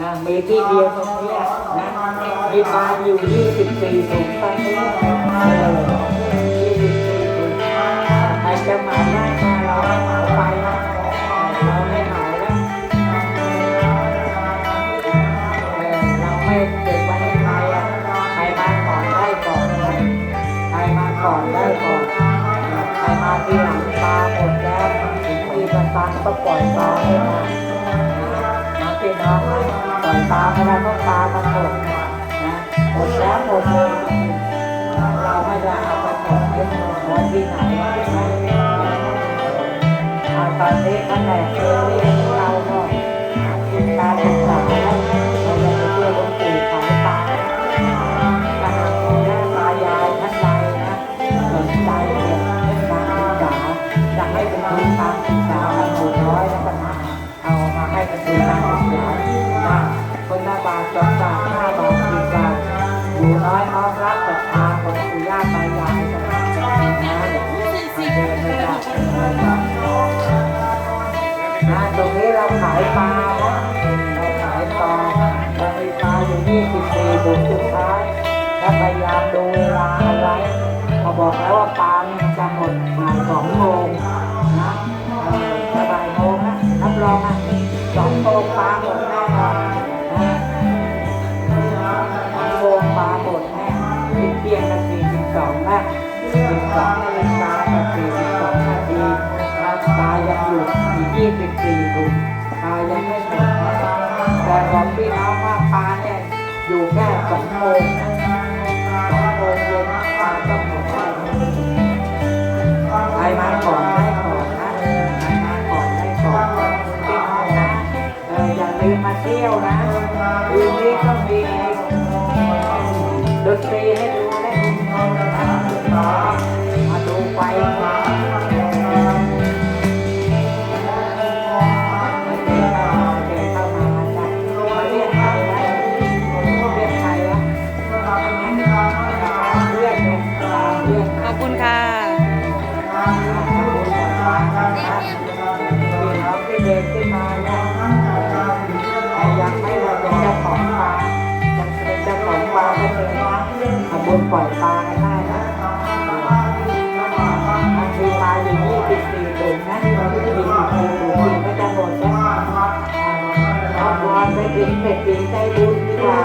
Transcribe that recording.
นะมีที่เดียวตรงนี้นะมีปลาอยู่ยี่สิบสี่ถุงตอนนี้เออยี่สิบสี่ถุงใครจะมาได้มาเราเหมาไปนะเราไม่หมาแล้วเออเราไม่เก็บไว้ในใจอะใครมาก่อนได้ก่อนใครมาก่อนได้ก่อนใครมาทีหลังปลาหมดแล้วถึงที่ประตังก็ปล่อยปลาให้มา พี่น้องปล่อยปลาเวลาต้องปลาประกบนะหมดแล้วหมดเลยเราไม่ได้เอาไปหมดที่ไว้ที่ไหนตอนนี้แผนกเรีย มาให้เป็นการศึกษานะคนละบาทสองบาทห้าบาทสิบบาทหมู่น้อยน้อมรับศรัทธาของปู่ย่าตายายกันนะมาเดินไปจากกันะตรงนี้เราขายปลานะเราขายปลาเรามีปลาอยู่ยี่สิบสี่ถุงสุดท้ายแล้วพยายามดูเวลาเอาไว้เขาบอกแล้วว่าปลาจะหมดบ่ายสองโมง สิบสองนะสิบสองนาฬิกากับสี่สิบสองนาทีนะปลายังอยู่อีกยี่สิบสี่ถุงปลายังไม่หมดแต่บอกพี่น้องว่าปลาเนี่ยอยู่แค่สองโมงสองโมงเย็นปลาต้องหมดใครมาก่อนได้ก่อนนะใครมาก่อนได้ก่อนพี่น้องนะเอออย่าลืมมาเที่ยวนะคืนนี้ก็มี คุณค่ะที่เดินขึ้นมาเนี่ยแต่ยังไม่เราเป็นเจ้าของปลายังเป็นเจ้าของปลาก็เลยนะทำบุญปล่อยปลากันได้นะบางทีปลาอยู่ยี่สิบสี่ถุงนะยี่สิบสี่ถุงกินก็จะหมดแล้วเอาบอลไปกินเป็ดกินใจบุญดีกว่า